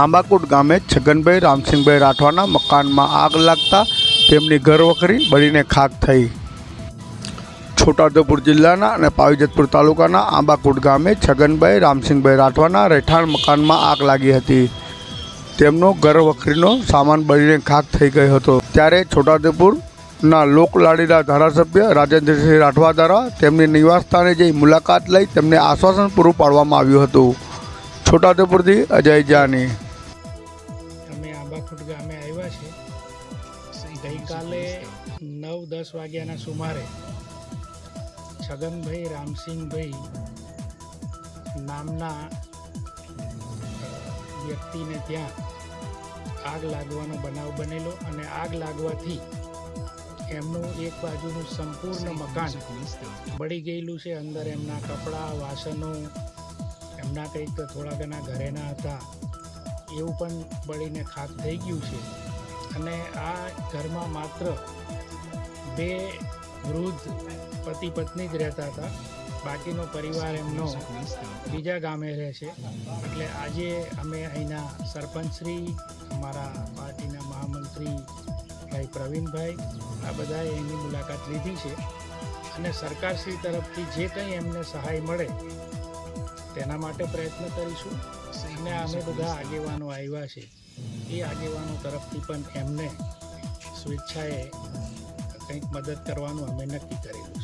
આંબાકુટ ગામે છગનભાઈ, રામસિંહભાઈ રાઠવાના મકાનમાં આગ લાગતા તેમની ઘરવખરી બળીને ખાક થઈ. છોટાઉદેપુર જિલ્લાના અને પાવીજતપુર તાલુકાના આંબાકુટ ગામે છગનભાઈ, રામસિંહભાઈ રાઠવાના રહેઠાણ મકાનમાં આગ લાગી હતી. તેમનો ઘરવખરીનો સામાન બળીને ખાક થઈ ગયો હતો. ત્યારે છોટાઉદેપુરના લોકલાડીના ધારાસભ્ય રાજેન્દ્રસિંહ રાઠવા દ્વારા તેમની નિવાસસ્થાને જઈ મુલાકાત લઈ તેમને આશ્વાસન પૂરું પાડવામાં આવ્યું હતું. છોટાઉદેપુરથી અજય જાની. અમે આંબાખુટ ગામે આવ્યા છે. ગઈકાલે નવ દસ વાગ્યાના સુમારે છગનભાઈ રામસિંહભાઈ નામના વ્યક્તિને ત્યાં આગ લાગવાનો બનાવ બનેલો અને આગ લાગવાથી એમનું એક બાજુનું સંપૂર્ણ મકાન બળી ગયેલું છે. અંદર એમના કપડાં, વાસણો એમના કંઈક થોડા ઘણા ઘરેના હતા, એવું પણ બળીને ખાક થઈ ગયું છે. અને આ ઘરમાં માત્ર બે વૃદ્ધ પતિ પત્ની જ રહેતા હતા. બાકીનો પરિવાર એમનો બીજા ગામે રહે છે. એટલે આજે અમે અહીંના સરપંચશ્રી અમારા પાર્ટીના મહામંત્રી ભાઈ પ્રવીણભાઈ, આ બધાએ એની મુલાકાત લીધી છે. અને સરકારશ્રી તરફથી જે કંઈ એમને સહાય મળે તેના માટે પ્રયત્ન કરીશું. અને અમે બધા આગેવાનો આવ્યા છે. એ આગેવાનો તરફથી પણ એમને સ્વેચ્છાએ કંઈક મદદ કરવાનું અમે નક્કી કરેલું